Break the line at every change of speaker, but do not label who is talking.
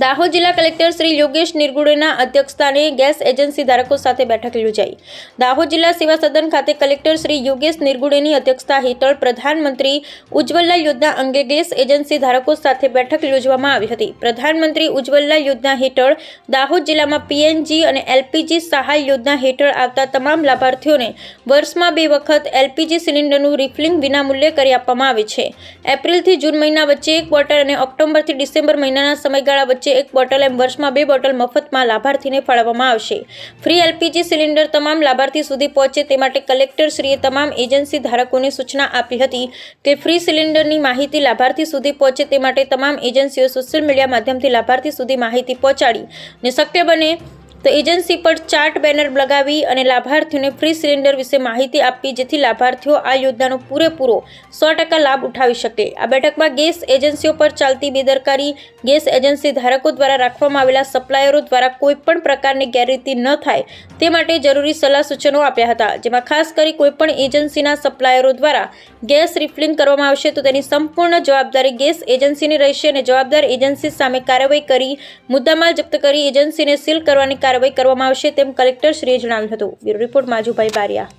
દાહોદ જિલ્લા કલેક્ટર શ્રી યોગેશ નિર્ગુડેના અધ્યક્ષસ્થાને gas agency ધારકો સાથે બેઠક યોજાઈ. દાહોદ જિલ્લા સેવા સદન ખાતે કલેક્ટર શ્રી યોગેશ નિર્ગુડેની અધ્યક્ષતા હેઠળ પ્રધાનમંત્રી ઉજ્જવલા યોજના અંગે ગેસ એજન્સી ધારકો સાથે બેઠક યોજવામાં આવી હતી. પ્રધાનમંત્રી ઉજ્જવલા યોજના હેઠળ દાહોદ જિલ્લામાં પીએનજી અને એલપીજી સહાય યોજના હેઠળ આવતા તમામ લાભાર્થીઓને વર્ષમાં બે વખત એલપીજી સિલિન્ડરનું રિફિલિંગ વિનામૂલ્યે કરી આપવામાં આવે છે. એપ્રિલથી જૂન મહિના વચ્ચે બોટલ અને ઓક્ટોબરથી ડિસેમ્બર મહિનાના સમયગાળા વચ્ચે એક બોટલ એમ વર્ષમાં બે બોટલ મફતમાં લાભાર્થીને ફાળવવામાં આવશે. ફ્રી એલપીજી સિલિન્ડર તમામ લાભાર્થી સુધી પહોંચે તે માટે કલેક્ટરશ્રીએ તમામ એજન્સી ધારકોને સૂચના આપી હતી કે ફ્રી સિલિન્ડરની માહિતી લાભાર્થી સુધી પહોંચે તે માટે તમામ એજન્સીઓ સોશિયલ મીડિયા માધ્યમથી લાભાર્થી સુધી માહિતી પહોંચાડી. ને શક્ય બને તો એજન્સી પર ચાર્ટ બેનર લગાવી અને લાભાર્થીઓને ફ્રી સિલિન્ડર વિશે માહિતી આપવી જેથી લાભાર્થીઓ આ યોજનાનો પૂરેપૂરો સો ટકા લાભ ઉઠાવી શકે. આ બેઠકમાં ગેસ એજન્સીઓ પર ચાલતી બેદરકારી, ગેસ એજન્સી ધારકો દ્વારા રાખવામાં આવેલા સપ્લાયરો દ્વારા કોઈપણ પ્રકારની ગેરરીતિ ન થાય તે માટે જરૂરી સલાહ સૂચનો આપ્યા હતા. જેમાં ખાસ કરી કોઈપણ એજન્સીના સપ્લાયરો દ્વારા ગેસ રિફિલિંગ કરવામાં આવશે, તો તેની સંપૂર્ણ જવાબદારી ગેસ એજન્સીની રહેશે અને જવાબદાર એજન્સી સામે કાર્યવાહી કરી, મુદ્દામાલ જપ્ત કરી, એજન્સીને સીલ કરવાની કાર્યવાહી કરવામાં આવશે તેમ કલેક્ટરશ્રીએ જણાવ્યું હતું. Bureau report Majubhai Baria.